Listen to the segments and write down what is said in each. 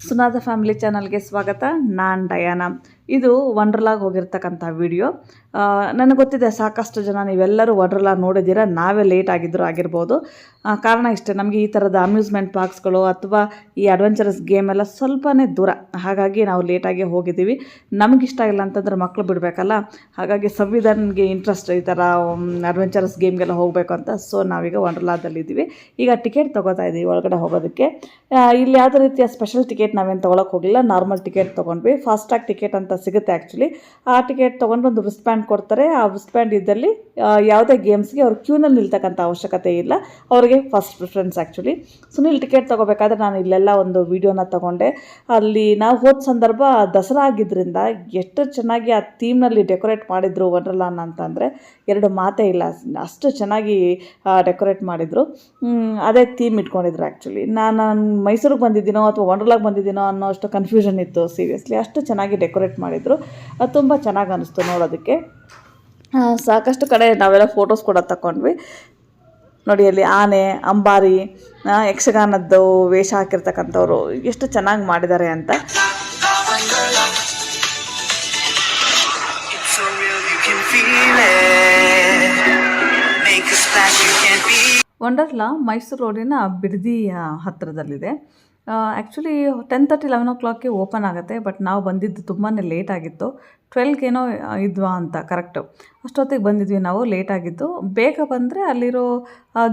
Sunada family ಚಾನಲ್ಗೆ ಸ್ವಾಗತ. ನಾನು ಡಯಾನ. ಇದು ವಂಡರ್ಲಾಗ್ ಹೋಗಿರ್ತಕ್ಕಂಥ ವಿಡಿಯೋ ನನಗೆ ಗೊತ್ತಿದೆ ಸಾಕಷ್ಟು ಜನ ನೀವೆಲ್ಲರೂ ವಂಡ್ರಲಾ ನೋಡಿದ್ದೀರ, ನಾವೇ ಲೇಟ್ ಆಗಿದ್ದರೂ ಆಗಿರ್ಬೋದು. ಕಾರಣ ಇಷ್ಟೇ, ನಮಗೆ ಈ ಥರದ ಅಮ್ಯೂಸ್ಮೆಂಟ್ ಪಾರ್ಕ್ಸ್ಗಳು ಅಥವಾ ಈ ಅಡ್ವೆಂಚರಸ್ ಗೇಮ್ ಎಲ್ಲ ಸ್ವಲ್ಪನೇ ದೂರ. ಹಾಗಾಗಿ ನಾವು ಲೇಟಾಗಿ ಹೋಗಿದ್ದೀವಿ. ಇಷ್ಟ ಇಲ್ಲ ಅಂತಂದ್ರೆ ಮಕ್ಕಳು ಬಿಡಬೇಕಲ್ಲ. ಹಾಗಾಗಿ ಸಂವಿಧಾನಗೆ ಇಂಟ್ರೆಸ್ಟ್ ಈ ಥರ ಅಡ್ವೆಂಚರಸ್ ಗೇಮ್ಗೆಲ್ಲ ಹೋಗಬೇಕು ಅಂತ ಸೊ ನಾವೀಗ ವಂಡ್ರಲಾದಲ್ಲಿದ್ದೀವಿ ಈಗ ಟಿಕೆಟ್ ತೊಗೋತಾ ಇದ್ದೀವಿ ಒಳಗಡೆ ಹೋಗೋದಕ್ಕೆ. ಇಲ್ಲಿ ಯಾವುದೇ ರೀತಿಯ ಸ್ಪೆಷಲ್ ಟಿಕೆಟ್ ನಾವೇನು ತೊಗೊಳಕ್ಕೆ ಹೋಗಿಲ್ಲ ನಾರ್ಮಲ್ ಟಿಕೆಟ್ ತೊಗೊಂಡ್ವಿ. ಫಾಸ್ಟ್ಯಾಗ್ ಟಿಕೆಟ್ ಅಂತ ಸಿಗುತ್ತೆ ಆ್ಯಕ್ಚುಲಿ ಆ ಟಿಕೆಟ್ ತೊಗೊಂಡು ಒಂದು ರಿಸ್ಟ್ ಬ್ಯಾಂಡ್ ಕೊಡ್ತಾರೆ. ಆ ರಿಸ್ಟ್ ಬ್ಯಾಂಡ್ ಇದ್ದಲ್ಲಿ ಯಾವುದೇ ಗೇಮ್ಸ್ಗೆ ಅವ್ರು ಕ್ಯೂನಲ್ಲಿ ನಿಲ್ತಕ್ಕಂಥ ಅವಶ್ಯಕತೆ ಇಲ್ಲ. ಅವರಿಗೆ first preference actually Sunil ticket ತೊಗೋಬೇಕಾದ್ರೆ ನಾನು ಇಲ್ಲೆಲ್ಲ ಒಂದು ವೀಡಿಯೋನ ತೊಗೊಂಡೆ. ಅಲ್ಲಿ ನಾವು ಹೋದ ಸಂದರ್ಭ ದಸರಾ ಆಗಿದ್ದರಿಂದ ಎಷ್ಟು ಚೆನ್ನಾಗಿ ಆ ಥೀಮ್ನಲ್ಲಿ ಡೆಕೋರೇಟ್ ಮಾಡಿದ್ರು ವಂಡರ್ಲಾನ್ ಅಂತಂದರೆ ಎರಡು ಮಾತೇ ಇಲ್ಲ. ಅಷ್ಟು ಚೆನ್ನಾಗಿ ಡೆಕೋರೇಟ್ ಮಾಡಿದರು. ಅದೇ ಥೀಮ್ ಇಟ್ಕೊಂಡಿದ್ರು ಆ್ಯಕ್ಚುಲಿ ನಾನು ಮೈಸೂರಿಗೆ ಬಂದಿದ್ದೀನೋ ಅಥವಾ ವಂಡರ್ಲಾಗ್ ಬಂದಿದ್ದೀನೋ ಅನ್ನೋ ಅಷ್ಟು ಕನ್ಫ್ಯೂಷನ್ ಇತ್ತು ಸೀರಿಯಸ್ಲಿ ಅಷ್ಟು ಚೆನ್ನಾಗಿ ಡೆಕೋರೇಟ್ ಮಾಡಿದರು. ಅದು ತುಂಬ ಚೆನ್ನಾಗಿ ಅನ್ನಿಸ್ತು ನೋಡೋದಕ್ಕೆ. ಸಾಕಷ್ಟು ಕಡೆ ನಾವೆಲ್ಲ ಫೋಟೋಸ್ ಕೂಡ ತಗೊಂಡ್ವಿ ನೋಡಿ, ಅಲ್ಲಿ ಆನೆ, ಅಂಬಾರಿ ಯಕ್ಷಗಾನದ್ದು ವೇಷ ಹಾಕಿರ್ತಕ್ಕಂಥವ್ರು ಎಷ್ಟು ಚೆನ್ನಾಗಿ ಮಾಡಿದ್ದಾರೆ ಅಂತ. ವಂಡರ್ಲಾ ಮೈಸೂರು ರೋಡಿನ ಬಿಡದಿ ಹತ್ತಿರದಲ್ಲಿದೆ ಆ್ಯಕ್ಚುಲಿ ಟೆನ್ ತರ್ಟಿ ಲೆವೆನ್ ಓ ಕ್ಲಾಕ್ಗೆ ಓಪನ್ ಆಗುತ್ತೆ ಬಟ್ ನಾವು ಬಂದಿದ್ದು ತುಂಬಾ ಲೇಟ್ ಆಗಿತ್ತು. ಟ್ವೆಲ್ಗೇನೋ ಇದ್ವಾ ಅಂತ ಕರೆಕ್ಟು ಅಷ್ಟೊತ್ತಿಗೆ ಬಂದಿದ್ವಿ ನಾವು ಲೇಟ್ ಆಗಿತ್ತು. ಬೇಗ ಬಂದರೆ ಅಲ್ಲಿರೋ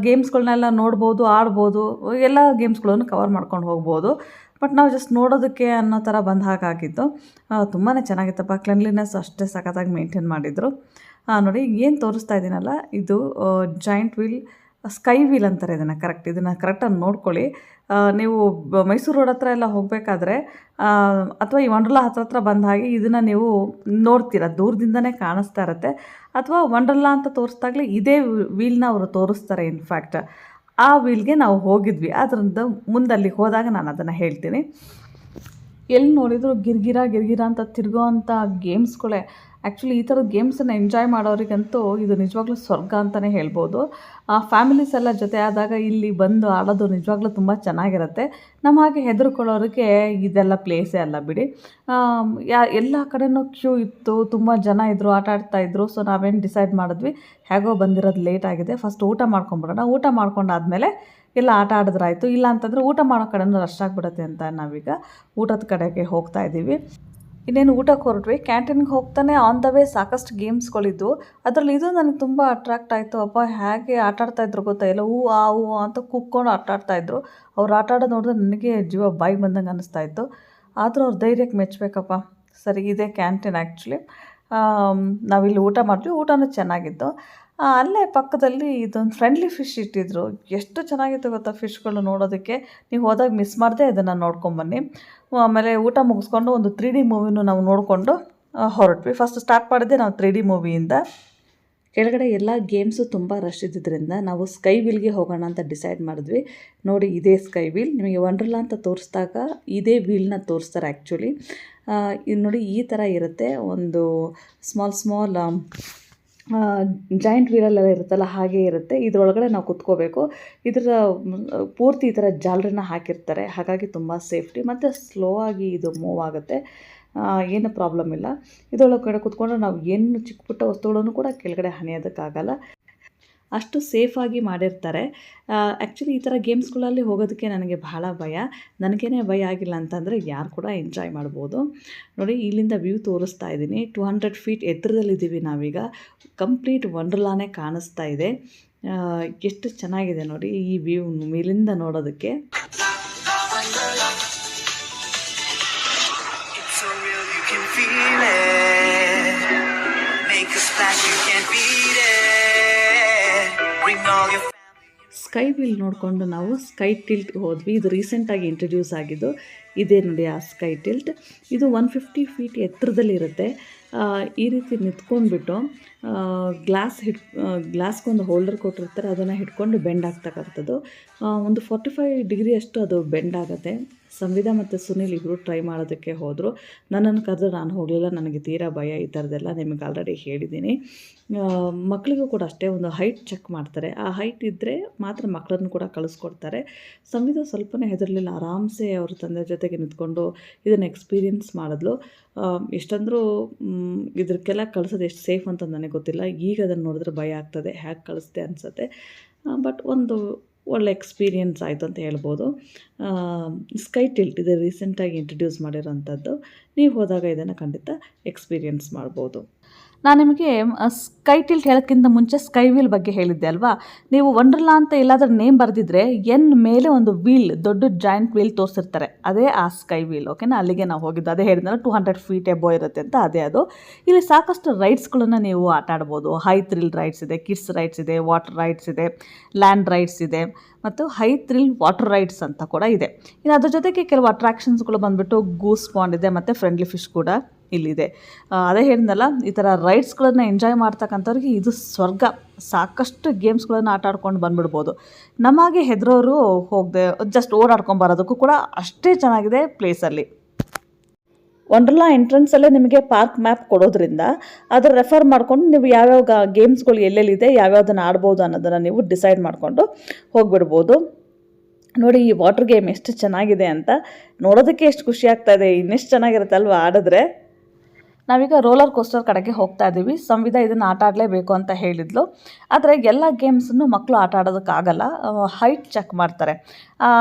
ಗೇಮ್ಸ್ಗಳನ್ನೆಲ್ಲ ನೋಡ್ಬೋದು, ಆಡ್ಬೋದು, ಎಲ್ಲ ಗೇಮ್ಸ್ಗಳನ್ನು ಕವರ್ ಮಾಡ್ಕೊಂಡು ಹೋಗ್ಬೋದು. ಬಟ್ ನಾವು ಜಸ್ಟ್ ನೋಡೋದಕ್ಕೆ ಅನ್ನೋ ಥರ ಬಂದ ಹಾಗಾಗಿತ್ತು ತುಂಬಾ ಚೆನ್ನಾಗಿತ್ತಪ್ಪ ಕ್ಲೆನ್ಲಿನೆಸ್ ಅಷ್ಟೇ ಸಖತ್ತಾಗಿ ಮೇಂಟೈನ್ ಮಾಡಿದರು. ನೋಡಿ, ಏನು ತೋರಿಸ್ತಾ ಇದ್ದೀನಲ್ಲ, ಇದು ಜಾಯಿಂಟ್ ವೀಲ್ ಸ್ಕೈ ವೀಲ್ ಅಂತಾರೆ ಇದನ್ನು ಕರೆಕ್ಟ್ ಇದನ್ನು ಕರೆಕ್ಟಾಗಿ ನೋಡ್ಕೊಳ್ಳಿ. ನೀವು ಮೈಸೂರು ರೋಡ್ ಹತ್ರ ಎಲ್ಲ ಹೋಗಬೇಕಾದ್ರೆ ಅಥವಾ ಈ ವಂಡರ್ಲಾ ಹತ್ರ ಹತ್ರ ಬಂದ ಹಾಗೆ ಇದನ್ನು ನೀವು ನೋಡ್ತೀರ, ದೂರದಿಂದನೇ ಕಾಣಿಸ್ತಾ ಇರುತ್ತೆ. ಅಥವಾ ವಂಡರ್ಲಾ ಅಂತ ತೋರಿಸ್ದಾಗಲೇ ಇದೇ ವೀಲ್ನ ಅವರು ತೋರಿಸ್ತಾರೆ ಇನ್ಫ್ಯಾಕ್ಟ್ ಆ ವೀಲ್ಗೆ ನಾವು ಹೋಗಿದ್ವಿ. ಅದರಿಂದ ಮುಂದಲ್ಲಿ ಹೋದಾಗ ನಾನು ಅದನ್ನು ಹೇಳ್ತೀನಿ. ಎಲ್ಲಿ ನೋಡಿದರೂ ಗಿರ್ಗಿರ ಗಿರ್ಗಿರ ಅಂತ ತಿರುಗೋ ಅಂಥ ಗೇಮ್ಸ್ಗಳೇ ಆ್ಯಕ್ಚುಲಿ ಈ ಥರದ ಗೇಮ್ಸನ್ನು ಎಂಜಾಯ್ ಮಾಡೋರಿಗಂತೂ ಇದು ನಿಜವಾಗ್ಲೂ ಸ್ವರ್ಗ ಅಂತಲೇ ಹೇಳ್ಬೋದು. ಆ ಫ್ಯಾಮಿಲೀಸ್ ಎಲ್ಲ ಜೊತೆ ಆದಾಗ ಇಲ್ಲಿ ಬಂದು ಆಡೋದು ನಿಜವಾಗ್ಲೂ ತುಂಬ ಚೆನ್ನಾಗಿರುತ್ತೆ. ನಮ್ಮ ಹಾಗೆ ಹೆದರ್ಕೊಳ್ಳೋರಿಗೆ ಇದೆಲ್ಲ ಪ್ಲೇಸೇ ಅಲ್ಲ ಬಿಡಿ. ಯಾ, ಎಲ್ಲ ಕಡೆನೂ ಕ್ಯೂ ಇತ್ತು, ತುಂಬ ಜನ ಇದ್ದರು ಆಟ ಆಡ್ತಾ ಇದ್ದರು ಸೊ ನಾವೇನು ಡಿಸೈಡ್ ಮಾಡಿದ್ವಿ, ಹೇಗೋ ಬಂದಿರೋದು ಲೇಟ್ ಆಗಿದೆ. ಫಸ್ಟ್ ಊಟ ಮಾಡ್ಕೊಂಬಿಡೋಣ. ಊಟ ಮಾಡ್ಕೊಂಡಾದ್ಮೇಲೆ ಎಲ್ಲ ಆಟ ಆಡಿದ್ರಾಯ್ತು. ಇಲ್ಲ ಅಂತಂದರೆ ಊಟ ಮಾಡೋ ಕಡೆನೂ ರಶ್ ಆಗಿಬಿಡುತ್ತೆ ಅಂತ ನಾವೀಗ ಊಟದ ಕಡೆಗೆ ಹೋಗ್ತಾ ಇದ್ದೀವಿ ಇನ್ನೇನು ಊಟಕ್ಕೆ ಹೊರಟ್ವಿ ಕ್ಯಾಂಟೀನ್ಗೆ ಹೋಗ್ತಾನೆ ಆನ್ ದ ವೇ ಸಾಕಷ್ಟು ಗೇಮ್ಸ್ಗಳಿದ್ವು ಅದರಲ್ಲಿ ಇದು ನನಗೆ ತುಂಬ ಅಟ್ರಾಕ್ಟ್ ಆಯಿತು. ಅಪ್ಪ ಹೇಗೆ ಆಟ ಆಡ್ತಾ ಇದ್ರು ಗೊತ್ತಾ? ಎಲ್ಲ ಹೂ, ಆ ಹೂ ಅಂತ ಕೂಗ್ಕೊಂಡು ಆಟ ಆಡ್ತಾ ಇದ್ರು. ಅವ್ರು ಆಟ ಆಡೋದು ನೋಡಿದ್ರೆ ನನಗೆ ಜೀವ ಬಾಯಿ ಬಂದಂಗೆ ಅನ್ನಿಸ್ತಾ ಇತ್ತು. ಆದರೂ ಅವ್ರ ಧೈರ್ಯಕ್ಕೆ ಮೆಚ್ಚಬೇಕಪ್ಪ ಸರಿ, ಇದೆ ಕ್ಯಾಂಟೀನ್ ಆ್ಯಕ್ಚುಲಿ ನಾವಿಲ್ಲಿ ಊಟ ಮಾಡಿದ್ವಿ. ಊಟನೂ ಚೆನ್ನಾಗಿತ್ತು. ಅಲ್ಲೇ ಪಕ್ಕದಲ್ಲಿ ಇದೊಂದು ಫ್ರೆಂಡ್ಲಿ ಫಿಶ್ ಇಟ್ಟಿದ್ರು. ಎಷ್ಟು ಚೆನ್ನಾಗಿತ್ತು ಗೊತ್ತಾ ಫಿಶ್ಗಳು ನೋಡೋದಕ್ಕೆ? ನೀವು ಹೋದಾಗ ಮಿಸ್ ಮಾಡದೆ ಇದನ್ನು ನೋಡ್ಕೊಂಬನ್ನಿ ಆಮೇಲೆ ಊಟ ಮುಗಿಸ್ಕೊಂಡು ಒಂದು ತ್ರೀ ಡಿ ಮೂವಿನೂ ನಾವು ನೋಡಿಕೊಂಡು ಹೊರಟ್ವಿ. ಫಸ್ಟ್ ಸ್ಟಾರ್ಟ್ ಮಾಡಿದ್ದೆ ನಾವು ತ್ರೀ ಡಿ ಮೂವಿಯಿಂದ ಕೆಳಗಡೆ ಎಲ್ಲ ಗೇಮ್ಸು ತುಂಬ ರಶ್ ಇದ್ದಿದ್ದರಿಂದ ನಾವು ಸ್ಕೈ ವೀಲ್ಗೆ ಹೋಗೋಣ ಅಂತ ಡಿಸೈಡ್ ಮಾಡಿದ್ವಿ. ನೋಡಿ, ಇದೇ ಸ್ಕೈ ವೀಲ್ ನಿಮಗೆ ವಂಡ್ರಲಾ ಅಂತ ತೋರಿಸಿದಾಗ ಇದೇ ವೀಲ್ನ ತೋರಿಸ್ತಾರೆ ಆ್ಯಕ್ಚುಲಿ ಇದು ನೋಡಿ ಈ ಥರ ಇರುತ್ತೆ. ಒಂದು ಸ್ಮಾಲ್ ಸ್ಮಾಲ್ ಜಾಯಿಂಟ್ ವೀಲಲ್ಲೆಲ್ಲ ಇರುತ್ತಲ್ಲ, ಹಾಗೆ ಇರುತ್ತೆ. ಇದರೊಳಗಡೆ ನಾವು ಕುತ್ಕೋಬೇಕು. ಇದರ ಪೂರ್ತಿ ಈ ಥರ ಜಾಲರಿನ ಹಾಕಿರ್ತಾರೆ. ಹಾಗಾಗಿ ತುಂಬ ಸೇಫ್ಟಿ. ಮತ್ತು ಸ್ಲೋ ಆಗಿ ಇದು ಮೂವ್ ಆಗುತ್ತೆ. ಏನು ಪ್ರಾಬ್ಲಮ್ ಇಲ್ಲ. ಇದರೊಳಗಡೆ ಕುತ್ಕೊಂಡ್ರೆ ನಾವು ಏನು ಚಿಕ್ಕ ಪುಟ್ಟ ವಸ್ತುಗಳನ್ನು ಕೂಡ ಕೆಳಗಡೆ ಹಣಿಯೋದಕ್ಕಾಗಲ್ಲ. ಅಷ್ಟು ಸೇಫಾಗಿ ಮಾಡಿರ್ತಾರೆ. ಆ್ಯಕ್ಚುಲಿ ಈ ಥರ ಗೇಮ್ಸ್ಗಳಲ್ಲಿ ಹೋಗೋದಕ್ಕೆ ನನಗೆ ಬಹಳ ಭಯ. ನನಗೇನೆ ಭಯ ಆಗಿಲ್ಲ ಅಂತಂದರೆ ಯಾರು ಕೂಡ ಎಂಜಾಯ್ ಮಾಡ್ಬೋದು. ನೋಡಿ, ಇಲ್ಲಿಂದ ವ್ಯೂ ತೋರಿಸ್ತಾ ಇದ್ದೀನಿ. ಟು ಹಂಡ್ರೆಡ್ ಫೀಟ್ ಎತ್ತರದಲ್ಲಿದ್ದೀವಿ ನಾವೀಗ. ಕಂಪ್ಲೀಟ್ ವಂಡರ್ಲಾನೇ ಕಾಣಿಸ್ತಾ ಇದೆ. ಎಷ್ಟು ಚೆನ್ನಾಗಿದೆ ನೋಡಿ ಈ ವ್ಯೂ ಮೇಲಿಂದ ನೋಡೋದಕ್ಕೆ. ಸ್ಕೈ ವೀಲ್ ನೋಡಿಕೊಂಡು ನಾವು ಸ್ಕೈ ಟಿಲ್ಟ್ ಹೋದ್ವಿ. ಇದು ರೀಸೆಂಟಾಗಿ ಇಂಟ್ರಡ್ಯೂಸ್ ಆಗಿದ್ದು, ಇದೇ ನೋಡಿ ಆ ಸ್ಕೈ ಟಿಲ್ಟ್ ಇದು ಒನ್ ಫಿಫ್ಟಿ ಫೀಟ್ ಎತ್ತರದಲ್ಲಿರುತ್ತೆ ಈ ರೀತಿ ನಿಂತ್ಕೊಂಡ್ಬಿಟ್ಟು ಗ್ಲಾಸ್ ಹಿಡ್ ಗ್ಲಾಸ್ಗೊಂದು ಹೋಲ್ಡರ್ ಕೊಟ್ಟಿರ್ತಾರೆ. ಅದನ್ನು ಹಿಡ್ಕೊಂಡು ಬೆಂಡ್ ಆಗ್ತಕ್ಕಂಥದ್ದು. ಒಂದು ಫಾರ್ಟಿ ಫೈವ್ ಡಿಗ್ರಿ ಅಷ್ಟು ಅದು ಬೆಂಡ್ ಆಗುತ್ತೆ. ಸಂವಿಧಾ ಮತ್ತು ಸುನಿಲ್ ಇಬ್ಬರು ಟ್ರೈ ಮಾಡೋದಕ್ಕೆ ಹೋದರು. ನನ್ನನ್ನು ಕರೆದು ನಾನು ಹೋಗಲಿಲ್ಲ, ನನಗೆ ತೀರಾ ಭಯ ಈ ಥರದ್ದೆಲ್ಲ ನಿಮಗೆ ಆಲ್ರೆಡಿ ಹೇಳಿದ್ದೀನಿ. ಮಕ್ಕಳಿಗೂ ಕೂಡ ಅಷ್ಟೇ ಒಂದು ಹೈಟ್ ಚೆಕ್ ಮಾಡ್ತಾರೆ. ಆ ಹೈಟ್ ಇದ್ದರೆ ಮಾತ್ರ ಮಕ್ಕಳನ್ನು ಕೂಡ ಕಳಿಸ್ಕೊಡ್ತಾರೆ. ಸಂವಿಧಾ ಸ್ವಲ್ಪನೇ ಹೆದರಲಿಲ್ಲ, ಆರಾಮ್ಸೆ ಅವ್ರ ತಂದೆ ಜೊತೆಗೆ ನಿಂತ್ಕೊಂಡು ಇದನ್ನು ಎಕ್ಸ್ಪೀರಿಯನ್ಸ್ ಮಾಡಿದ್ಲು. ಎಷ್ಟಂದರೂ ಇದಕ್ಕೆಲ್ಲ ಕಳಿಸೋದು ಎಷ್ಟು ಸೇಫ್ ಅಂತ ನನಗೆ ಗೊತ್ತಿಲ್ಲ. ಈಗ ಅದನ್ನು ನೋಡಿದ್ರೆ ಭಯ ಆಗ್ತದೆ, ಹ್ಯಾಗೆ ಕಳಿಸ್ದೆ ಅನಿಸುತ್ತೆ. ಬಟ್ ಒಂದು ಒಳ್ಳೆ ಎಕ್ಸ್ಪೀರಿಯನ್ಸ್ ಆಯಿತು ಅಂತ ಹೇಳ್ಬೋದು. ಸ್ಕೈ ಟಿಲ್ಟ್ ಇದು ರೀಸೆಂಟಾಗಿ ಇಂಟ್ರಡ್ಯೂಸ್ ಮಾಡಿರೋಂಥದ್ದು ನೀವು ಹೋದಾಗ ಇದನ್ನು ಖಂಡಿತ ಎಕ್ಸ್ಪೀರಿಯನ್ಸ್ ಮಾಡ್ಬೋದು. ನಾನು ನಿಮಗೆ ಸ್ಕೈ ಟಿಲ್ಟ್ ಹೇಳೋಕ್ಕಿಂತ ಮುಂಚೆ ಸ್ಕೈ ವೀಲ್ ಬಗ್ಗೆ ಹೇಳಿದ್ದೆ ಅಲ್ವಾ? ನೀವು ವಂಡರ್ಲಾ ಅಂತ ಎಲ್ಲಾದರೂ ನೇಮ್ ಬರೆದಿದ್ರೆ ಎನ್ ಮೇಲೆ ಒಂದು ವೀಲ್ ದೊಡ್ಡ ಜಾಯಿಂಟ್ ವೀಲ್ ತೋರಿಸಿರ್ತಾರೆ. ಅದೇ ಆ ಸ್ಕೈ ವೀಲ್ ಓಕೆನಾ ಅಲ್ಲಿಗೆ ನಾವು ಹೋಗಿದ್ದು. ಅದೇ ಹೇಳಿದ್ನಲ್ಲ ಟೂ ಹಂಡ್ರೆಡ್ ಫೀಟ್ ಎಬೋ ಇರುತ್ತೆ ಅಂತ, ಅದೇ ಅದು. ಇಲ್ಲಿ ಸಾಕಷ್ಟು ರೈಡ್ಸ್ಗಳನ್ನು ನೀವು ಆಟ ಆಡ್ಬೋದು. ಹೈ ಥ್ರಿಲ್ ರೈಡ್ಸ್ ಇದೆ ಕಿಡ್ಸ್ ರೈಡ್ಸ್ ಇದೆ ವಾಟರ್ ರೈಡ್ಸ್ ಇದೆ ಲ್ಯಾಂಡ್ ರೈಡ್ಸ್ ಇದೆ, ಮತ್ತು ಹೈ ಥ್ರಿಲ್ ವಾಟರ್ ರೈಡ್ಸ್ ಅಂತ ಕೂಡ ಇದೆ. ಇನ್ನು ಅದ್ರ ಜೊತೆಗೆ ಕೆಲವು ಅಟ್ರಾಕ್ಷನ್ಸ್ಗಳು ಬಂದುಬಿಟ್ಟು ಗೂಸ್ ಪಾಂಡ್ ಇದೆ, ಮತ್ತು ಫ್ರೆಂಡ್ಲಿ ಫಿಶ್ ಕೂಡ. ಇಲ್ಲಿದೆ. ಅದೇ ಹೇಳಿದ್ನಲ್ಲ, ಈ ಥರ ರೈಡ್ಸ್ಗಳನ್ನು ಎಂಜಾಯ್ ಮಾಡ್ತಕ್ಕಂಥವ್ರಿಗೆ ಇದು ಸ್ವರ್ಗ. ಸಾಕಷ್ಟು ಗೇಮ್ಸ್ಗಳನ್ನು ಆಟ ಆಡ್ಕೊಂಡು ಬಂದ್ಬಿಡ್ಬೋದು. ನಮಗೆ ಹೆದರೋರು ಹೋಗದೆ ಜಸ್ಟ್ ಓಡಾಡ್ಕೊಂಬರೋದಕ್ಕೂ ಕೂಡ ಅಷ್ಟೇ ಚೆನ್ನಾಗಿದೆ ಪ್ಲೇಸಲ್ಲಿ ವಂಡರ್ಲಾ ಎಂಟ್ರೆನ್ಸಲ್ಲೇ ನಿಮಗೆ ಪಾರ್ಕ್ ಮ್ಯಾಪ್ ಕೊಡೋದ್ರಿಂದ ಅದರ ರೆಫರ್ ಮಾಡಿಕೊಂಡು ನೀವು ಯಾವ್ಯಾವ ಗೇಮ್ಸ್ಗಳು ಎಲ್ಲೆಲ್ಲಿದೆ, ಯಾವ್ಯಾವ್ದನ್ನು ಆಡ್ಬೋದು ಅನ್ನೋದನ್ನು ನೀವು ಡಿಸೈಡ್ ಮಾಡಿಕೊಂಡು ಹೋಗಿಬಿಡ್ಬೋದು. ನೋಡಿ, ಈ ವಾಟರ್ ಗೇಮ್ ಎಷ್ಟು ಚೆನ್ನಾಗಿದೆ ಅಂತ ನೋಡೋದಕ್ಕೆ ಎಷ್ಟು ಖುಷಿ ಆಗ್ತಾ ಇದೆ. ಇನ್ನೆಷ್ಟು ಚೆನ್ನಾಗಿರುತ್ತಲ್ವ ಆಡಿದ್ರೆ? ನಾವೀಗ ರೋಲರ್ ಕೋಸ್ಟರ್ ಕಡೆಗೆ ಹೋಗ್ತಾ ಇದ್ದೀವಿ ಸಂವಿಧ ಇದನ್ನು ಆಟ ಆಡಲೇಬೇಕು ಅಂತ ಹೇಳಿದ್ಲು. ಆದರೆ ಎಲ್ಲ ಗೇಮ್ಸನ್ನು ಮಕ್ಕಳು ಆಟ ಆಡೋದಕ್ಕಾಗಲ್ಲ. ಹೈಟ್ ಚೆಕ್ ಮಾಡ್ತಾರೆ.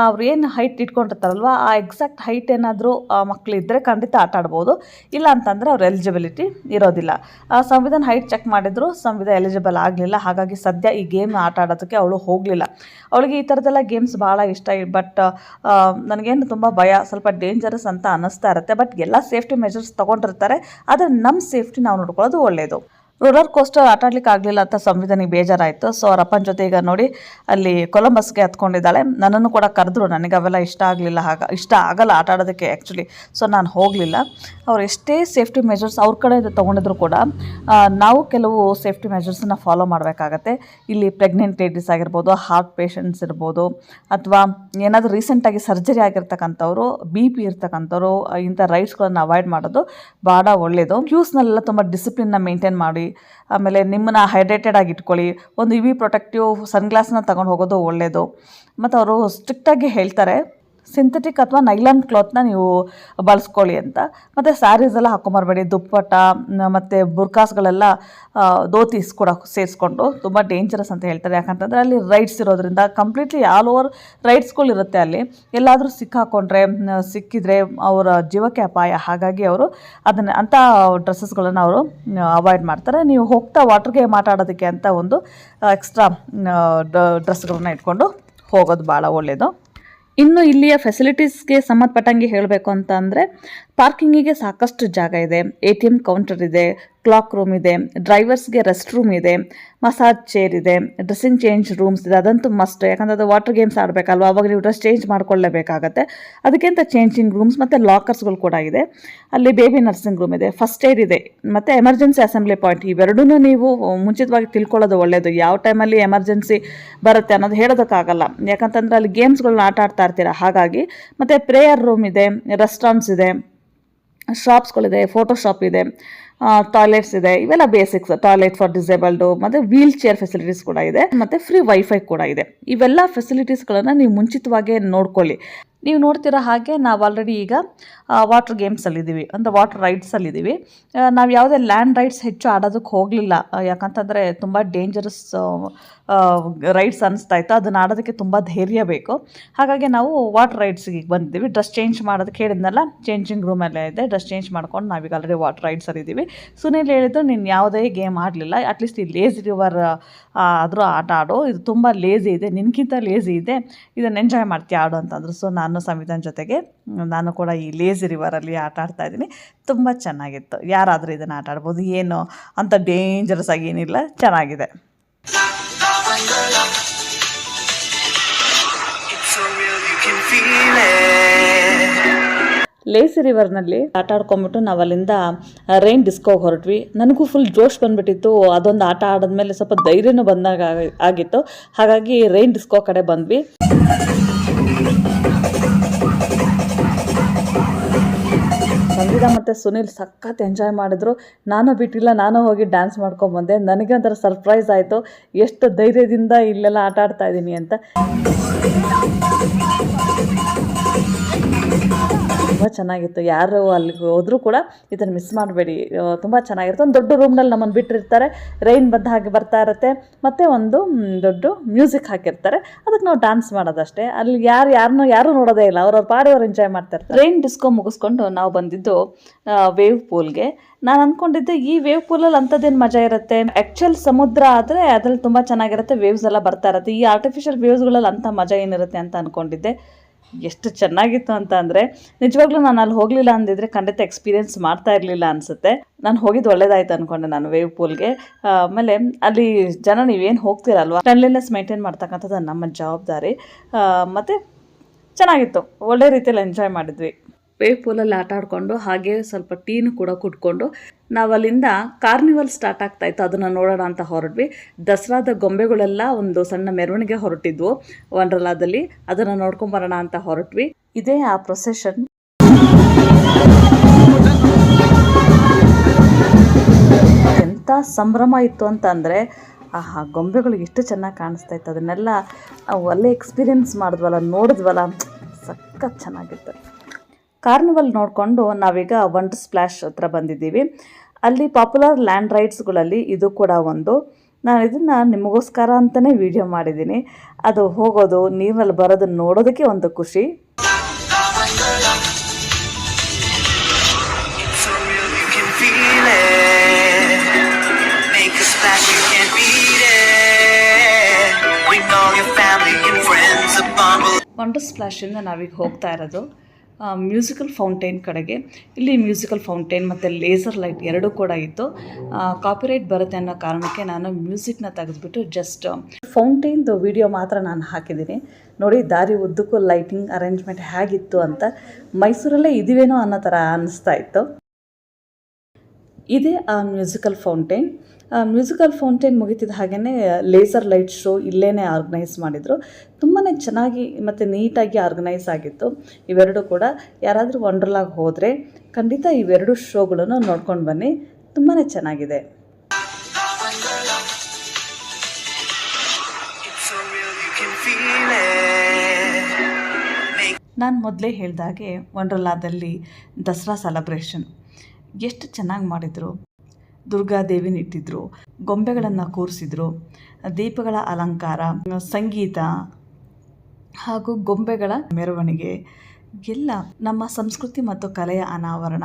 ಅವ್ರು ಏನು ಹೈಟ್ ಇಟ್ಕೊಂಡಿರ್ತಾರಲ್ವ, ಆ ಎಕ್ಸಾಕ್ಟ್ ಹೈಟ್ ಏನಾದರೂ ಮಕ್ಕಳು ಇದ್ದರೆ ಖಂಡಿತ ಆಟ ಆಡ್ಬೋದು. ಇಲ್ಲ ಅಂತಂದರೆ ಅವ್ರ ಎಲಿಜಿಬಿಲಿಟಿ ಇರೋದಿಲ್ಲ. ಸಂವಿಧಾನ ಹೈಟ್ ಚೆಕ್ ಮಾಡಿದ್ರು, ಸಂವಿಧ ಎಲಿಜಿಬಲ್ ಆಗಲಿಲ್ಲ. ಹಾಗಾಗಿ ಸದ್ಯ ಈ ಗೇಮ್ ಆಟ ಆಡೋದಕ್ಕೆ ಅವಳು ಹೋಗಲಿಲ್ಲ. ಅವಳಿಗೆ ಈ ಥರದ್ದೆಲ್ಲ ಗೇಮ್ಸ್ ಭಾಳ ಇಷ್ಟ. ಬಟ್ ನನಗೇನು ತುಂಬ ಭಯ, ಸ್ವಲ್ಪ ಡೇಂಜರಸ್ ಅಂತ ಅನ್ನಿಸ್ತಾ ಇರುತ್ತೆ. ಬಟ್ ಎಲ್ಲ ಸೇಫ್ಟಿ ಮೆಜರ್ಸ್ ತೊಗೊಂಡಿರ್ತಾರೆ. ಆದರೆ ನಮ್ಮ ಸೇಫ್ಟಿ ನಾವು ನೋಡ್ಕೊಳ್ಳೋದು ಒಳ್ಳೆಯದು ರೋಲರ್ ಕೋಸ್ಟರ್ ಆಟ ಆಡ್ಲಿಕ್ಕೆ ಆಗಲಿಲ್ಲ ಅಂತ ಸಂವಿಧಾನಿಗೆ ಬೇಜಾರಾಯಿತು. ಸೊ ಅವ್ರ ಅಪ್ಪನ ಜೊತೆ ಈಗ ನೋಡಿ, ಅಲ್ಲಿ ಕೊಲಂಬಸ್ಗೆ ಹತ್ಕೊಂಡಿದ್ದಾಳೆ. ನನ್ನನ್ನು ಕೂಡ ಕರೆದ್ರು. ನನಗೆ ಅವೆಲ್ಲ ಇಷ್ಟ ಆಗಲಿಲ್ಲ ಆಗ ಇಷ್ಟ ಆಗಲ್ಲ ಆಟ ಆಡೋದಕ್ಕೆ ಆ್ಯಕ್ಚುಲಿ ಸೊ ನಾನು ಹೋಗಲಿಲ್ಲ. ಅವ್ರು ಎಷ್ಟೇ ಸೇಫ್ಟಿ ಮೆಜರ್ಸ್ ಅವ್ರ ಕಡೆ ತೊಗೊಂಡಿದ್ರು ಕೂಡ ನಾವು ಕೆಲವು ಸೇಫ್ಟಿ ಮೆಜರ್ಸನ್ನ ಫಾಲೋ ಮಾಡಬೇಕಾಗತ್ತೆ. ಇಲ್ಲಿ ಪ್ರೆಗ್ನೆಂಟ್ ಲೇಡೀಸ್ ಆಗಿರ್ಬೋದು, ಹಾರ್ಟ್ ಪೇಷಂಟ್ಸ್ ಇರ್ಬೋದು, ಅಥವಾ ಏನಾದರೂ ರೀಸೆಂಟಾಗಿ ಸರ್ಜರಿ ಆಗಿರ್ತಕ್ಕಂಥವ್ರು, ಬಿ ಪಿ ಇರ್ತಕ್ಕಂಥವ್ರು, ಇಂಥ ರೈಟ್ಸ್ಗಳನ್ನು ಅವಾಯ್ಡ್ ಮಾಡೋದು ಭಾಳ ಒಳ್ಳೆಯದು ಕ್ಯೂಸ್ನಲ್ಲೆಲ್ಲ ತುಂಬ ಡಿಸಿಪ್ಲಿನ್ನ ಮೇಂಟೈನ್ ಮಾಡಿ ಆಮೇಲೆ ನಿಮ್ಮನ್ನ ಹೈಡ್ರೇಟೆಡ್ ಆಗಿ ಇಟ್ಕೊಳ್ಳಿ. ಒಂದು ಇ ವಿ ಪ್ರೊಟೆಕ್ಟಿವ್ ಸನ್ಗ್ಲಾಸ್ನ ತಗೊಂಡು ಹೋಗೋದು ಒಳ್ಳೆಯದು ಮತ್ತು ಅವರು ಸ್ಟ್ರಿಕ್ಟಾಗಿ ಹೇಳ್ತಾರೆ ಸಿಂಥೆಟಿಕ್ ಅಥವಾ ನೈಲಾನ್ ಕ್ಲಾತ್ನ ನೀವು ಬಳಸ್ಕೊಳ್ಳಿ ಅಂತ. ಮತ್ತು ಸ್ಯಾರೀಸ್ ಎಲ್ಲ ಹಾಕೊಂಬರ್ಬೇಡಿ. ದುಪ್ಪಟ್ಟ, ನ- ಮತ್ತು ಬುರ್ಕಾಸ್ಗಳೆಲ್ಲ ಧೋತಿಸ್ ಕೂಡ ಸೇರಿಸ್ಕೊಂಡು ತುಂಬ ಡೇಂಜರಸ್ ಅಂತ ಹೇಳ್ತಾರೆ. ಯಾಕಂತಂದರೆ ಅಲ್ಲಿ ರೈಡ್ಸ್ ಇರೋದ್ರಿಂದ ಕಂಪ್ಲೀಟ್ಲಿ ಆಲ್ ಓವರ್ ರೈಡ್ಸ್ಗಳಿರುತ್ತೆ ಅಲ್ಲಿ. ಎಲ್ಲಾದರೂ ಸಿಕ್ಕಾಕೊಂಡ್ರೆ ಸಿಕ್ಕಿದರೆ ಅವರ ಜೀವಕ್ಕೆ ಅಪಾಯ. ಹಾಗಾಗಿ ಅವರು ಅದನ್ನು ಅಂಥ ಡ್ರೆಸ್ಸಸ್ಗಳನ್ನು ಅವರು ಅವಾಯ್ಡ್ ಮಾಡ್ತಾರೆ. ನೀವು ಹೋಗ್ತಾ ವಾಟ್ರಿಗೆ ಮಾತಾಡೋದಕ್ಕೆ ಅಂತ ಒಂದು ಎಕ್ಸ್ಟ್ರಾ ಡ್ರೆಸ್ಗಳನ್ನ ಇಟ್ಕೊಂಡು ಹೋಗೋದು ಭಾಳ ಒಳ್ಳೆಯದು ಇನ್ನು ಇಲ್ಲಿಯ ಫೆಸಿಲಿಟೀಸ್ಗೆ ಸಂಬಂಧಪಟ್ಟಂಗೆ ಹೇಳಬೇಕು ಅಂತ ಅಂದರೆ ಪಾರ್ಕಿಂಗಿಗೆ ಸಾಕಷ್ಟು ಜಾಗ ಇದೆ. ಎ ಟಿ ಎಂ ಕೌಂಟರ್ ಇದೆ, ಕ್ಲಾಕ್ ರೂಮ್ ಇದೆ, ಡ್ರೈವರ್ಸ್ಗೆ ರೆಸ್ಟ್ ರೂಮ್ ಇದೆ, ಮಸಾಜ್ ಚೇರ್ ಇದೆ, ಡ್ರೆಸ್ಸಿಂಗ್ ಚೇಂಜ್ ರೂಮ್ಸ್ ಇದೆ. ಅದಂತೂ ಮಸ್ಟ್ ಯಾಕಂದರೆ ಅದು ವಾಟರ್ ಗೇಮ್ಸ್ ಆಡಬೇಕಲ್ವ? ಅವಾಗ ನೀವು ಡ್ರೆಸ್ ಚೇಂಜ್ ಮಾಡ್ಕೊಳ್ಳೇಬೇಕಾಗತ್ತೆ. ಅದಕ್ಕಿಂತ ಚೇಂಜಿಂಗ್ ರೂಮ್ಸ್ ಮತ್ತು ಲಾಕರ್ಸ್ಗಳು ಕೂಡ ಇದೆ. ಅಲ್ಲಿ ಬೇಬಿ ನರ್ಸಿಂಗ್ ರೂಮ್ ಇದೆ ಫಸ್ಟ್ ಏಡ್ ಇದೆ, ಮತ್ತು ಎಮರ್ಜೆನ್ಸಿ ಅಸೆಂಬ್ಲಿ ಪಾಯಿಂಟ್ ಇವೆರಡೂ ನೀವು ಮುಂಚಿತವಾಗಿ ತಿಳ್ಕೊಳ್ಳೋದು ಒಳ್ಳೆಯದು ಯಾವ ಟೈಮಲ್ಲಿ ಎಮರ್ಜೆನ್ಸಿ ಬರುತ್ತೆ ಅನ್ನೋದು ಹೇಳೋದಕ್ಕಾಗಲ್ಲ. ಯಾಕಂತಂದ್ರೆ ಅಲ್ಲಿ ಗೇಮ್ಸ್ಗಳನ್ನ ಆಟ ಆಡ್ತಾ ಇರ್ತೀರ? ಹಾಗಾಗಿ ಮತ್ತು ಪ್ರೇಯರ್ ರೂಮ್ ಇದೆ ರೆಸ್ಟೋರೆಂಟ್ಸ್ ಇದೆ ಶಾಪ್ಸ್ಗಳಿದೆ ಫೋಟೋ ಶಾಪ್ ಇದೆ ಟಾಯ್ಲೆಟ್ಸ್ ಇದೆ, ಇವೆಲ್ಲ ಬೇಸಿಕ್ಸ್ ಟಾಯ್ಲೆಟ್ ಫಾರ್ ಡಿಸೇಬಲ್ಡು ಮತ್ತು ವೀಲ್ ಚೇರ್ ಫೆಸಿಲಿಟೀಸ್ ಕೂಡ ಇದೆ, ಮತ್ತು ಫ್ರೀ ವೈಫೈ ಕೂಡ ಇದೆ. ಇವೆಲ್ಲ ಫೆಸಿಲಿಟೀಸ್ಗಳನ್ನು ನೀವು ಮುಂಚಿತವಾಗೇ ನೋಡ್ಕೊಳ್ಳಿ. ನೀವು ನೋಡ್ತಿರೋ ಹಾಗೆ ನಾವು ಆಲ್ರೆಡಿ ಈಗ ವಾಟರ್ ಗೇಮ್ಸಲ್ಲಿದ್ದೀವಿ ಅಂದರೆ ವಾಟರ್ ರೈಡ್ಸಲ್ಲಿದ್ದೀವಿ ನಾವು ಯಾವುದೇ ಲ್ಯಾಂಡ್ ರೈಡ್ಸ್ ಹೆಚ್ಚು ಆಡೋದಕ್ಕೆ ಹೋಗಲಿಲ್ಲ. ಯಾಕಂತಂದರೆ ತುಂಬ ಡೇಂಜರಸ್ ರೈಡ್ಸ್ ಅನ್ನಿಸ್ತಾ ಇತ್ತು. ಅದನ್ನು ಆಡೋದಕ್ಕೆ ತುಂಬ ಧೈರ್ಯ ಬೇಕು. ಹಾಗಾಗಿ ನಾವು ವಾಟರ್ ರೈಡ್ಸಿಗೆ ಬಂದಿದ್ದೀವಿ ಡ್ರೆಸ್ ಚೇಂಜ್ ಮಾಡೋದಕ್ಕೆ ಹೇಳಿದ್ನಲ್ಲ ಚೇಂಜಿಂಗ್ ರೂಮಲ್ಲೇ ಇದೆ. ಡ್ರೆಸ್ ಚೇಂಜ್ ಮಾಡ್ಕೊಂಡು ನಾವೀಗ ಆಲ್ರೆಡಿ ವಾಟರ್ ರೈಡ್ಸಲ್ಲಿದ್ದೀವಿ ಸುನೀಲ್ ಹೇಳಿದ್ರು ನೀನು ಯಾವುದೇ ಗೇಮ್ ಆಡಲಿಲ್ಲ. ಅಟ್ಲೀಸ್ಟ್ ಈ ಲೇಜಿ ರಿವರ್ ಆದರೂ ಆಟ ಆಡು. ಇದು ತುಂಬ ಲೇಜಿ ಇದೆ. ನಿನಗಿಂತ ಲೇಜಿ ಇದೆ. ಇದನ್ನು ಎಂಜಾಯ್ ಮಾಡ್ತೀಯ ಆಡು ಅಂತಂದರು. ಸೊ ನಾನು ಸಂವಿಧಾನ ಜೊತೆಗೆ, ನಾನು ಕೂಡ ಈ ಲೇಸಿ ರಿವರಲ್ಲಿ ಆಟ ಆಡ್ತಾ ಇದ್ದೀನಿ. ತುಂಬ ಚೆನ್ನಾಗಿತ್ತು. ಯಾರಾದರೂ ಇದನ್ನು ಆಟ ಆಡ್ಬೋದು, ಏನು ಅಂತ ಡೇಂಜರಸ್ ಆಗಿ ಏನಿಲ್ಲ, ಚೆನ್ನಾಗಿದೆ. ಲೇಸಿ ರಿವರ್ನಲ್ಲಿ ಆಟ ಆಡ್ಕೊಂಬಿಟ್ಟು ನಾವು ಅಲ್ಲಿಂದ ರೈನ್ ಡಿಸ್ಕೋ ಹೊರಟ್ವಿ. ನನಗೂ ಫುಲ್ ಜೋಶ್ ಬಂದ್ಬಿಟ್ಟಿತ್ತು. ಅದೊಂದು ಆಟ ಆಡಿದ್ಮೇಲೆ ಸ್ವಲ್ಪ ಧೈರ್ಯನೂ ಬಂದಾಗ ಆಗಿತ್ತು. ಹಾಗಾಗಿ ರೈನ್ ಡಿಸ್ಕೋ ಕಡೆ ಬಂದ್ವಿ. ಸಂಗೀತ ಮತ್ತು ಸುನಿಲ್ ಸಖತ್ ಎಂಜಾಯ್ ಮಾಡಿದ್ರು. ನಾನು ಬಿಟ್ಟಿಲ್ಲ, ನಾನು ಹೋಗಿ ಡ್ಯಾನ್ಸ್ ಮಾಡ್ಕೊಂಬಂದೆ ನನಗೆ ಒಂಥರ ಸರ್ಪ್ರೈಸ್ ಆಯಿತು. ಎಷ್ಟು ಧೈರ್ಯದಿಂದ ಇಲ್ಲೆಲ್ಲ ಆಟ ಆಡ್ತಾ ಇದ್ದೀನಿ ಅಂತ. ತುಂಬ ಚೆನ್ನಾಗಿತ್ತು. ಯಾರು ಅಲ್ಲಿಗೆ ಹೋದರೂ ಕೂಡ ಇದನ್ನು ಮಿಸ್ ಮಾಡಬೇಡಿ. ತುಂಬ ಚೆನ್ನಾಗಿರುತ್ತೆ. ಒಂದು ದೊಡ್ಡ ರೂಮ್ನಲ್ಲಿ ನಮ್ಮನ್ನು ಬಿಟ್ಟಿರ್ತಾರೆ. ರೈನ್ ಬಂದ ಹಾಗೆ ಬರ್ತಾ ಇರುತ್ತೆ. ಮತ್ತು ಒಂದು ದೊಡ್ಡ ಮ್ಯೂಸಿಕ್ ಹಾಕಿರ್ತಾರೆ. ಅದಕ್ಕೆ ನಾವು ಡ್ಯಾನ್ಸ್ ಮಾಡೋದಷ್ಟೇ. ಅಲ್ಲಿ ಯಾರು ಯಾರನ್ನೂ ಯಾರೂ ನೋಡೋದೇ ಇಲ್ಲ. ಅವ್ರವ್ರ ಪಾಡಿ ಅವ್ರು ಎಂಜಾಯ್ ಮಾಡ್ತಾರೆ ರೈನ್ ಡಿಸ್ಕೋ ಮುಗಿಸ್ಕೊಂಡು ನಾವು ಬಂದಿದ್ದು ವೇವ್ ಪೂಲ್ಗೆ ನಾನು ಅಂದ್ಕೊಂಡಿದ್ದೆ ಈ ವೇವ್ ಪೂಲಲ್ಲಿ ಅಂಥದ್ದೇನು ಮಜಾ ಇರುತ್ತೆ? ಆ್ಯಕ್ಚುಲ್ ಸಮುದ್ರ ಆದರೆ ಅದ್ರಲ್ಲಿ ತುಂಬ ಚೆನ್ನಾಗಿರುತ್ತೆ. ವೇವ್ಸ್ ಎಲ್ಲ ಬರ್ತಾ ಇರುತ್ತೆ. ಈ ಆರ್ಟಿಫಿಷಿಯಲ್ ವೇವ್ಸ್ಗಳಲ್ಲಿ ಅಂಥ ಮಜಾ ಏನಿರುತ್ತೆ ಅಂತ ಅಂದ್ಕೊಂಡಿದ್ದೆ ಎಷ್ಟು ಚೆನ್ನಾಗಿತ್ತು ಅಂತ ಅಂದರೆ, ನಿಜವಾಗ್ಲೂ ನಾನು ಅಲ್ಲಿ ಹೋಗಲಿಲ್ಲ ಅಂದಿದ್ರೆ ಖಂಡಿತ ಎಕ್ಸ್ಪೀರಿಯೆನ್ಸ್ ಮಾಡ್ತಾ ಇರಲಿಲ್ಲ ಅನಿಸುತ್ತೆ. ನಾನು ಹೋಗಿದ್ದು ಒಳ್ಳೇದಾಯ್ತು ಅಂದ್ಕೊಂಡೆ ನಾನು ವೇವ್ ಪೂಲ್ಗೆ ಆಮೇಲೆ ಅಲ್ಲಿ ಜನ ನೀವೇನು ಹೋಗ್ತೀರಲ್ವ ಕ್ಲೀನ್ಲಿನೆಸ್ ಮೇಂಟೈನ್ ಮಾಡ್ತಕ್ಕಂಥದ್ದು ನಮ್ಮ ಜವಾಬ್ದಾರಿ. ಮತ್ತು ಚೆನ್ನಾಗಿತ್ತು, ಒಳ್ಳೆ ರೀತಿಯಲ್ಲಿ ಎಂಜಾಯ್ ಮಾಡಿದ್ವಿ. ವೇವ್ ಪೂಲಲ್ಲಿ ಆಟ ಆಡಿಕೊಂಡು ಹಾಗೆ ಸ್ವಲ್ಪ ಟೀನು ಕೂಡ ಕುಟ್ಕೊಂಡು ನಾವು ಅಲ್ಲಿಂದ ಕಾರ್ನಿವಲ್ ಸ್ಟಾರ್ಟ್ ಆಗ್ತಾ ಇತ್ತು ಅದನ್ನು ನೋಡೋಣ ಅಂತ ಹೊರಟ್ವಿ. ದಸರಾದ ಗೊಂಬೆಗಳೆಲ್ಲ ಒಂದು ಸಣ್ಣ ಮೆರವಣಿಗೆ ಹೊರಟಿದ್ವು ವಂಡ್ರಲಾದಲ್ಲಿ ಅದನ್ನು ನೋಡ್ಕೊಂಬರೋಣ ಅಂತ ಹೊರಟ್ವಿ. ಇದೇ ಆ ಪ್ರೊಸೆಷನ್. ಎಂಥ ಸಂಭ್ರಮ ಇತ್ತು ಅಂತ ಅಂದರೆ, ಆಹಾ, ಗೊಂಬೆಗಳು ಎಷ್ಟು ಚೆನ್ನಾಗಿ ಕಾಣಿಸ್ತಾ ಇತ್ತು ಅದನ್ನೆಲ್ಲ ಅಲ್ಲೇ ಎಕ್ಸ್ಪೀರಿಯೆನ್ಸ್ ಮಾಡಿದ್ವಲ್ಲ, ನೋಡಿದ್ವಲ್ಲ, ಸಖತ್ ಚೆನ್ನಾಗಿತ್ತು. ಕಾರ್ನಿವಲ್ ನೋಡಿಕೊಂಡು ನಾವೀಗ ವಂಡರ್ ಸ್ಪ್ಲ್ಯಾಶ್ ಹತ್ರ ಬಂದಿದ್ದೀವಿ. ಅಲ್ಲಿ ಪಾಪ್ಯುಲರ್ ಲ್ಯಾಂಡ್ ರೈಡ್ಸ್ಗಳಲ್ಲಿ ಇದು ಕೂಡ ಒಂದು. ನಾನು ಇದನ್ನು ನಿಮಗೋಸ್ಕರ ಅಂತಲೇ ವಿಡಿಯೋ ಮಾಡಿದ್ದೀನಿ. ಅದು ಹೋಗೋದು ನೀರಿನಲ್ಲಿ ಬರೋದು ನೋಡೋದಕ್ಕೆ ಒಂದು ಖುಷಿ. ವಂಡರ್ ಸ್ಪ್ಲಾಶಿಂದ ನಾವೀಗ ಹೋಗ್ತಾ ಇರೋದು. ಮ್ಯೂಸಿಕಲ್ ಫೌಂಟೇನ್ ಕಡೆಗೆ. ಇಲ್ಲಿ ಮ್ಯೂಸಿಕಲ್ ಫೌಂಟೇನ್ ಮತ್ತು ಲೇಸರ್ ಲೈಟ್ ಎರಡೂ ಕೂಡ ಇತ್ತು. ಕಾಪಿರೈಟ್ ಬರುತ್ತೆ ಅನ್ನೋ ಕಾರಣಕ್ಕೆ ನಾನು ಮ್ಯೂಸಿಕ್ನ ತೆಗೆದುಬಿಟ್ಟು ಜಸ್ಟ್ ಫೌಂಟೇನ್ದು ವಿಡಿಯೋ ಮಾತ್ರ ನಾನು ಹಾಕಿದ್ದೀನಿ. ನೋಡಿ, ದಾರಿ ಉದ್ದಕ್ಕೂ ಲೈಟಿಂಗ್ ಅರೇಂಜ್ಮೆಂಟ್ ಹೇಗಿತ್ತು ಅಂತ ಮೈಸೂರಲ್ಲೇ ಇದೀವೇನೋ ಅನ್ನೋ ಥರ ಅನ್ನಿಸ್ತಾ ಇತ್ತು. ಇದೇ ಆ ಮ್ಯೂಸಿಕಲ್ ಫೌಂಟೇನ್ ಮ್ಯೂಸಿಕಲ್ ಫೌಂಟೇನ್ ಮುಗಿತಿದ್ದ ಹಾಗೆಯೇ ಲೇಸರ್ ಲೈಟ್ ಶೋ ಇಲ್ಲೇ ಆರ್ಗನೈಸ್ ಮಾಡಿದರು. ತುಂಬಾ ಚೆನ್ನಾಗಿ ಮತ್ತು ನೀಟಾಗಿ ಆರ್ಗನೈಸ್ ಆಗಿತ್ತು. ಇವೆರಡೂ ಕೂಡ ಯಾರಾದರೂ ವಂಡರ್ಲಾಗ್ ಹೋದರೆ ಖಂಡಿತ ಇವೆರಡು ಶೋಗಳನ್ನು ನೋಡ್ಕೊಂಡು ಬನ್ನಿ. ತುಂಬಾ ಚೆನ್ನಾಗಿದೆ. ನಾನು ಮೊದಲೇ ಹೇಳಿದಾಗೆ ವಂಡ್ರಲಾದಲ್ಲಿ ದಸರಾ ಸೆಲೆಬ್ರೇಷನ್ ಎಷ್ಟು ಚೆನ್ನಾಗಿ ಮಾಡಿದರು. ದುರ್ಗಾದೇವಿನ ಇಟ್ಟಿದ್ರು ಗೊಂಬೆಗಳನ್ನು ಕೂರಿಸಿದ್ರು ದೀಪಗಳ ಅಲಂಕಾರ ಸಂಗೀತ ಹಾಗೂ ಗೊಂಬೆಗಳ ಮೆರವಣಿಗೆ. ಎಲ್ಲ ನಮ್ಮ ಸಂಸ್ಕೃತಿ ಮತ್ತು ಕಲೆಯ ಅನಾವರಣ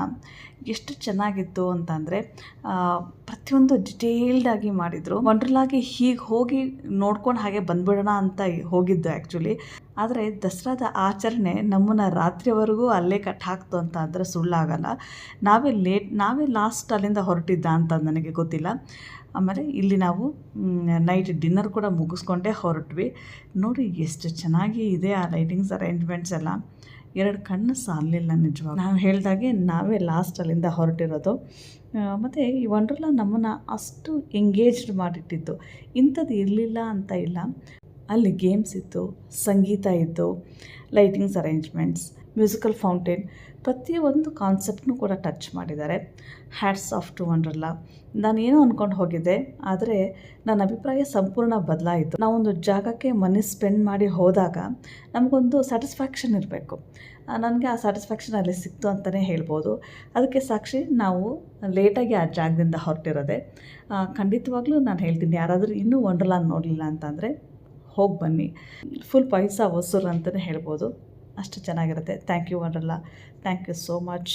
ಎಷ್ಟು ಚೆನ್ನಾಗಿತ್ತು ಅಂತಂದರೆ ಪ್ರತಿಯೊಂದು ಡಿಟೇಲ್ಡಾಗಿ ಮಾಡಿದರು. ವಂಡರ್ಲಾಗೆ ಹೀಗೆ ಹೋಗಿ ನೋಡ್ಕೊಂಡು ಹಾಗೆ ಬಂದ್ಬಿಡೋಣ ಅಂತ ಹೋಗಿದ್ದು ಆ್ಯಕ್ಚುಲಿ ಆದರೆ ದಸರಾದ ಆಚರಣೆ ನಮ್ಮನ್ನು ರಾತ್ರಿವರೆಗೂ ಅಲ್ಲೇ ಕಟ್ ಹಾಕ್ತು ಅಂತ ಅಂದರೆ ಸುಳ್ಳಾಗಲ್ಲ. ನಾವೇ ಲೇಟ್ ನಾವೇ ಲಾಸ್ಟ್ ಅಲ್ಲಿಂದ ಹೊರಟಿದ್ದ ಅಂತ ನನಗೆ ಗೊತ್ತಿಲ್ಲ. ಆಮೇಲೆ ಇಲ್ಲಿ ನಾವು ನೈಟ್ ಡಿನ್ನರ್ ಕೂಡ ಮುಗಿಸ್ಕೊಂಡೇ ಹೊರಟ್ವಿ. ನೋಡಿ ಎಷ್ಟು ಚೆನ್ನಾಗಿ ಇದೆ ಆ ಲೈಟಿಂಗ್ಸ್ ಅರೇಂಜ್ಮೆಂಟ್ಸ್ ಎಲ್ಲ. ಎರಡು ಕಣ್ಣು ಸಾಲಲಿಲ್ಲ ನಿಜವಾಗ ನಾವು ಹೇಳಿದಾಗೆ ನಾವೇ ಲಾಸ್ಟ್ ಅಲ್ಲಿಂದ ಹೊರಟಿರೋದು. ಮತ್ತು ಈ ವಂಡ್ರಲ್ಲ ನಮ್ಮನ್ನು ಅಷ್ಟು ಎಂಗೇಜ್ಡ್ ಮಾಡಿಟ್ಟಿತ್ತು. ಇಂಥದ್ದು ಇರಲಿಲ್ಲ ಅಂತ ಇಲ್ಲ. ಅಲ್ಲಿ ಗೇಮ್ಸ್ ಇತ್ತು, ಸಂಗೀತ ಇತ್ತು ಲೈಟಿಂಗ್ಸ್ ಅರೇಂಜ್ಮೆಂಟ್ಸ್ ಮ್ಯೂಸಿಕಲ್ ಫೌಂಟೇನ್ ಪ್ರತಿಯೊಂದು ಕಾನ್ಸೆಪ್ಟ್ನು ಕೂಡ ಟಚ್ ಮಾಡಿದ್ದಾರೆ. ಹ್ಯಾಟ್ಸ್ ಆಫ್ ಟು ನಾನು ನಾನೇನೋ ಅಂದ್ಕೊಂಡು ಹೋಗಿದ್ದೆ, ಆದರೆ ನನ್ನ ಅಭಿಪ್ರಾಯ ಸಂಪೂರ್ಣ ಬದಲಾಯಿತು. ನಾವೊಂದು ಜಾಗಕ್ಕೆ ಮನಿ ಸ್ಪೆಂಡ್ ಮಾಡಿ ಹೋದಾಗ ನಮಗೊಂದು ಸ್ಯಾಟಿಸ್ಫ್ಯಾಕ್ಷನ್ ಇರಬೇಕು. ನನಗೆ ಆ ಸ್ಯಾಟಿಸ್ಫ್ಯಾಕ್ಷನ್ ಅಲ್ಲಿ ಸಿಕ್ತು ಅಂತಲೇ ಹೇಳ್ಬೋದು. ಅದಕ್ಕೆ ಸಾಕ್ಷಿ, ನಾವು ಲೇಟಾಗಿ ಆ ಜಾಗದಿಂದ ಹೊರಟಿರೋದೆ. ಖಂಡಿತವಾಗ್ಲೂ ನಾನು ಹೇಳ್ತೀನಿ, ಯಾರಾದರೂ ಇನ್ನೂ ವಂಡ್ರಲ್ಲ ನೋಡಲಿಲ್ಲ ಅಂತಂದರೆ ಹೋಗಿ ಬನ್ನಿ. ಫುಲ್ ಪೈಸಾ ವಸೂಲ್ ಅಂತಲೇ ಹೇಳ್ಬೋದು. ಅಷ್ಟು ಚೆನ್ನಾಗಿರುತ್ತೆ. Thank you Wonderla thank you so much